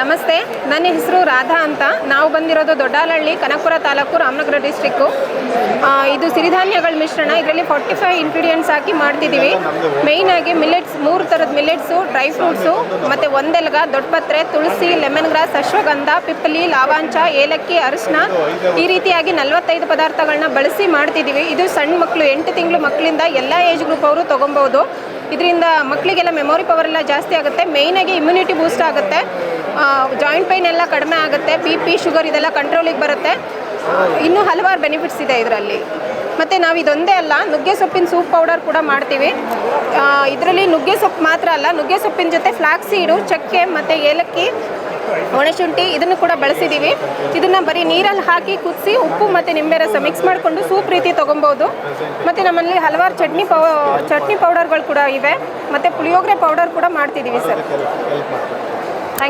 ನಮಸ್ತೆ, ನನ್ನ ಹೆಸರು ರಾಧಾ ಅಂತ. ನಾವು ಬಂದಿರೋದು ದೊಡ್ಡಾಲಹಳ್ಳಿ, ಕನಕಪುರ ತಾಲೂಕು, ರಾಮನಗರ ಡಿಸ್ಟಿಕ್ಕು ಇದು ಸಿರಿಧಾನ್ಯಗಳ ಮಿಶ್ರಣ. ಇದರಲ್ಲಿ ಫಾರ್ಟಿ ಫೈವ್ ಇಂಗ್ರೀಡಿಯೆಂಟ್ಸ್ ಹಾಕಿ ಮಾಡ್ತಿದ್ದೀವಿ. ಮೇಯ್ನಾಗಿ ಮಿಲೆಟ್ಸ್ ಮೂರು ಥರದ ಮಿಲೆಟ್ಸು ಡ್ರೈ ಫ್ರೂಟ್ಸು ಮತ್ತು ಒಂದೆಲ್ಗ ದೊಡ್ಡಪತ್ರೆ, ತುಳಸಿ ಲೆಮನ್ ಗ್ರಾಸ್ ಅಶ್ವಗಂಧ ಪಿಪ್ಪಲಿ ಲಾವಾಂಚ, ಏಲಕ್ಕಿ ಅರಿಶಿನ ಈ ರೀತಿಯಾಗಿ ನಲವತ್ತೈದು ಪದಾರ್ಥಗಳನ್ನ ಬಳಸಿ ಮಾಡ್ತಿದ್ದೀವಿ. ಇದು ಸಣ್ಣ ಮಕ್ಕಳು ಎಂಟು ತಿಂಗಳು ಮಕ್ಕಳಿಂದ ಎಲ್ಲ ಏಜ್ ಗ್ರೂಪ್ ಅವರು ತೊಗೊಬೋದು. ಇದರಿಂದ ಮಕ್ಕಳಿಗೆಲ್ಲ ಮೆಮೊರಿ ಪವರ್ ಎಲ್ಲ ಜಾಸ್ತಿ ಆಗುತ್ತೆ. ಮೇಯ್ನಾಗಿ ಇಮ್ಯುನಿಟಿ ಬೂಸ್ಟ್ ಆಗುತ್ತೆ. ಜಾಯಿಂಟ್ ಪೈನ್ ಎಲ್ಲ ಕಡಿಮೆ ಆಗುತ್ತೆ. ಬಿ ಪಿ ಶುಗರ್ ಇದೆಲ್ಲ ಕಂಟ್ರೋಲಿಗೆ ಬರುತ್ತೆ. ಇನ್ನೂ ಹಲವಾರು ಬೆನಿಫಿಟ್ಸ್ ಇದೆ ಇದರಲ್ಲಿ. ಮತ್ತು ನಾವು ಇದೊಂದೇ ಅಲ್ಲ, ನುಗ್ಗೆ ಸೊಪ್ಪಿನ ಸೂಪ್ ಪೌಡರ್ ಕೂಡ ಮಾಡ್ತೀವಿ. ಇದರಲ್ಲಿ ನುಗ್ಗೆ ಸೊಪ್ಪು ಮಾತ್ರ ಅಲ್ಲ, ನುಗ್ಗೆ ಸೊಪ್ಪಿನ ಜೊತೆ ಫ್ಲಾಕ್ಸ್ ಸೀಡು ಚಕ್ಕೆ ಮತ್ತು ಏಲಕ್ಕಿ ಒಣಶುಂಠಿ ಇದನ್ನು ಕೂಡ ಬಳಸಿದ್ದೀವಿ ಇದನ್ನು ಬರೀ ನೀರಲ್ಲಿ ಹಾಕಿ ಕುದಿಸಿ ಉಪ್ಪು ಮತ್ತು ನಿಂಬೆ ರಸ ಮಿಕ್ಸ್ ಮಾಡಿಕೊಂಡು ಸೂಪ್ ರೀತಿ ತೊಗೊಬೋದು. ಮತ್ತು ನಮ್ಮಲ್ಲಿ ಹಲವಾರು ಚಟ್ನಿ ಪೌ, ಚಟ್ನಿ ಪೌಡರ್ಗಳು ಕೂಡ ಇವೆ. ಮತ್ತು ಪುಳಿಯೋಗರೆ ಪೌಡರ್ ಕೂಡ ಮಾಡ್ತಿದ್ದೀವಿ ಸರ್.